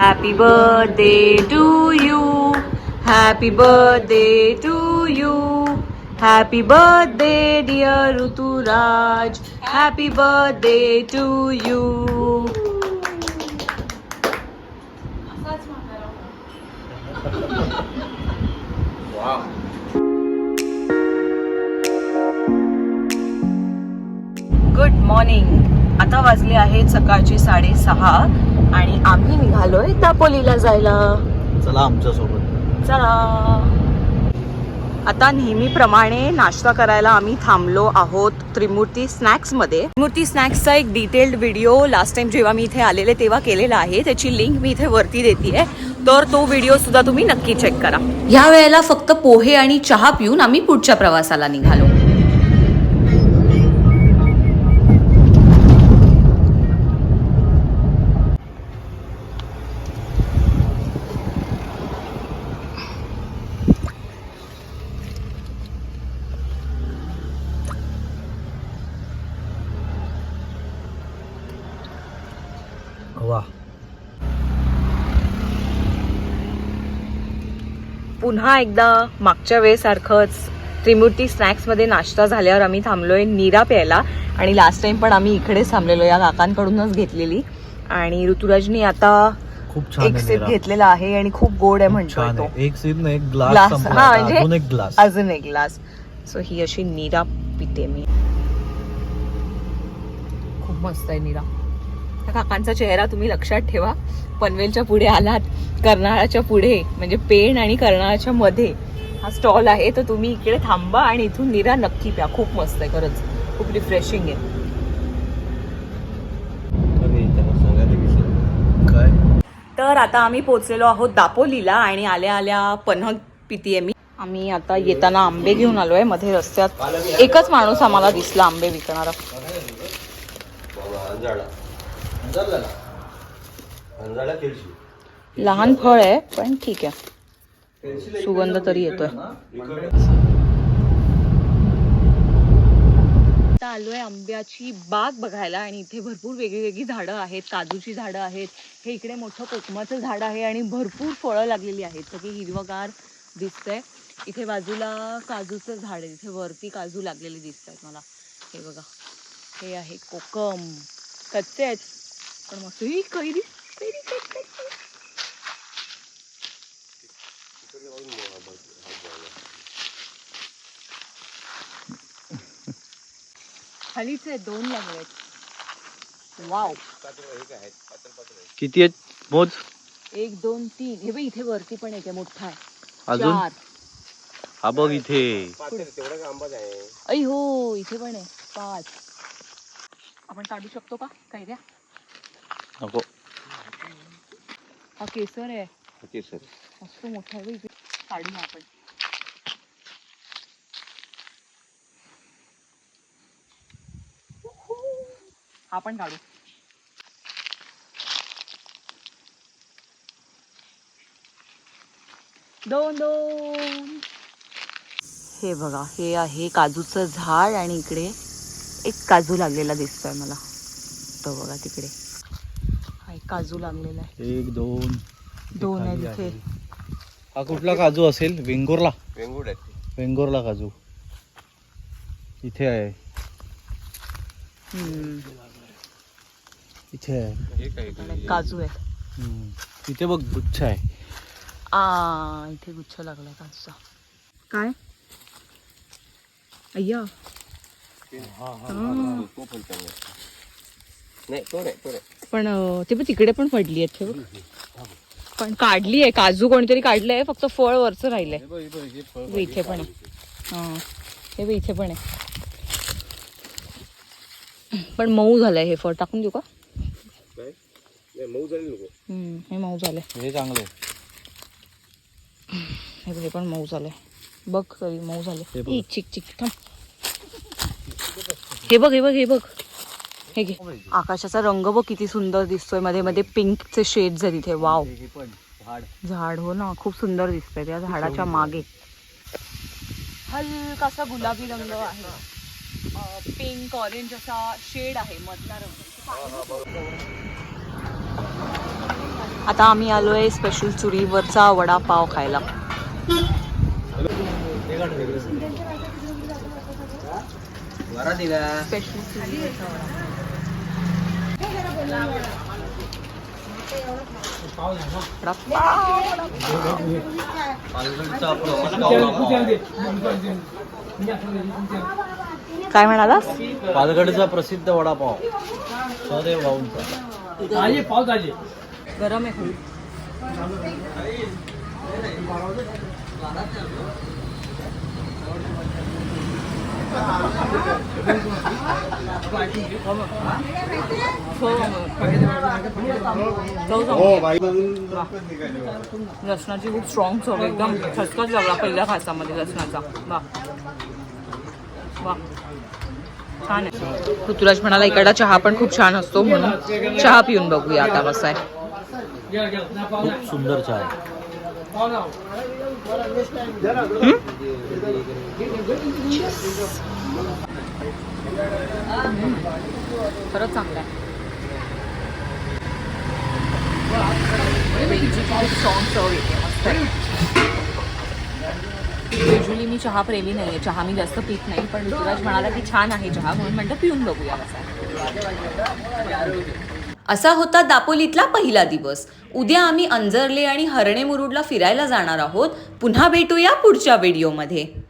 Happy birthday to you. Happy birthday to you. Happy birthday dear Ruturaj. Happy birthday to you. wow. Good morning. आता वाजले आहेत सकाळचे साडेसहा आणि आम्ही निघालोय दापोलीला जायला. चला आमच्यासोबत. चला. आता नेहमीप्रमाणे नाश्ता करायला आम्ही थांबलो आहोत त्रिमूर्ती स्नॅक्समध्ये त्रिमूर्ती स्नॅक्सचा एक डिटेल्ड व्हिडिओ लास्ट टाइम जेव्हा मी इथे आलेले तेव्हा केलेला आहे. त्याची लिंक मी इथे वरती देते तर तो व्हिडिओ सुद्धा तुम्ही नक्की चेक करा. या वेळेला फक्त पोहे आणि चहा पिऊन आम्ही पुढच्या प्रवासाला निघालो. वा पुन्हा एकदा मागच्या वेळेसारखंच त्रिमूर्ती स्नॅक्समध्ये नाश्ता झाल्यावर आम्ही थांबलोय नीरा प्यायला आणि लास्ट टाइम पण आम्ही इकडेच थांबलेलो या काकांकडूनच घेतलेली. आणि ऋतुराजनी आता खूप छान एक सिप. घेतलेला आहे आणि खूप गोड आहे आहे. एक सीप एक ग्लास हा. म्हणजे अजून एक ग्लास अजून एक ग्लास सो ही अशी नीरा पिते मी. खूप मस्त आहे नीरा. काकांचा चेहरा तुम्ही लक्षात ठेवा. पनवेलच्या पुढे आलात. कर्नाळाच्या पुढे म्हणजे पेण आणि कर्नाळाच्या मध्ये हा स्टॉल आहे. तर तुम्ही इकडे थांबा आणि इथून निरा नक्की प्या. खूप मस्त आहे खरंच. खूप रिफ्रेशिंग आहे. तर आता आम्ही पोहोचलेलो आहोत दापोलीला आणि आल्या आल्या पन्हग पितीये मी. आम्ही आता येताना आंबे घेऊन आलोय. मध्ये रस्त्यात एकच माणूस आम्हाला दिसला आंबे विकणारा. लहान फळ आहे पण ठीक आहे. सुगंध तरी येतोय. आता आलोय आंब्याची बाग बघायला आणि इथे भरपूर वेगळी वेगळी झाडं आहेत काजूची झाडं आहेत. हे इकडे मोठं कोकमाचं झाड आहे आणि भरपूर फळं लागलेली आहेत. सगळी हिरवगार दिसतंय. इथे बाजूला काजूचं झाड आहे. इथे वरती काजू लागलेले दिसत आहेत मला. हे बघा. हे आहे कोकम. कच्चे आहेत. पण मस्त ही कैरी कैरी कैरी, कैरी, कैरी. खालीच आहे दोन लागलेत वाव किती आहेत? मोज? एक दोन तीन. हे बघ इथे वरती पण एक आहे मोठा. आहे अजून? चार. हा बघ इथे. ऐ हो इथे पण आहे. पाच. आपण काढू शकतो का? काय द्या. नको. हा केसर आहे. मस्त मोठा आहे बघ इथे. काढू आपण. हा पण काढू. दोन दोन. हे बघा हे आहे काजूचं झाड आणि इकडे एक काजू लागलेला दिसतोय मला. तो बघा तिकडे. एक काजू लागलेला आहे. एक दोन दोन आहेत आहे. इथे हा कुठला काजू असेल? वेंगुर्ला? वेंगुड आहे वेंगुर्ला काजू. इथे आहे. हम्म. इथे आहे. हे काय आणि काजू आहेत हम्म. इथे बघ गुच्छ आहे. आ इथे गुच्छ लागलाय काजूचा. काय? अय्या. हा. तो पण चांगला नाही तो नाही तो नाही. पण अं, ते पण तिकडे पण पडली आहेत हे बघ. पण काढली आहे काजू कोणतरी काढलंय फक्त फळ वरच राहिलंय. हे बघ, हे बघ, हे फळ हे बघ, इथे पण आहे. हा हे बघ, इथे पण आहे. पण मऊ झालंय हे फळ. टाकून देऊ का? काय? नाही मऊ झाली नको. हम्म, हे मऊ झालंय. हे चांगलं आहे. हे बघ, हे पण मऊ झालंय. बघ तरी मऊ झाले. हे चिक चिक थांब. हे बघ हे बघ हे बघ. हे घे. आकाशाचा रंग बघ किती सुंदर दिसतोय. मध्ये मध्ये पिंकचे शेड्स आहेत इथे वाव हे पण झाड. झाड हो ना खूप सुंदर दिसतंय त्या झाडाच्या मागे. हलकासा गुलाबी रंग आहे. पिंक ऑरेंज असा शेड आहे मधला रंग. आता आम्ही आलोय स्पेशल चुरीवरचा वडापाव खायला. स्पेशल चुरीवरचा वडापाव. काय म्हणालास? पालघरचा प्रसिद्ध वडापाव. सदैव भाऊंचा. गरम आहे खूप. लसणाची खूप स्ट्रॉंग चव. एकदम खसखस लागला पहिल्या खासामध्ये लसणाचा. वा. वा. छान आहे. ऋतुराज म्हणाला इकडला चहा पण खूप छान असतो म्हणून चहा पिऊन बघूया आता कसा आहे. खूप सुंदर चहा आहे. खरंच चांगला आहे. खूप चव येते युजली मी चहा प्रेमी नाही आहे चहा मी जास्त पित नाही पण ऋतुराज म्हणाला की छान आहे चहा म्हणून म्हणतं पिऊन बघूया असं असा होता दापोलीतला पहिला दिवस. उद्या आम्ही अंजरले आणि हरणे मुरुडला फिरायला जाणार आहोत. पुन्हा भेटूया पुढच्या व्हिडिओमध्ये.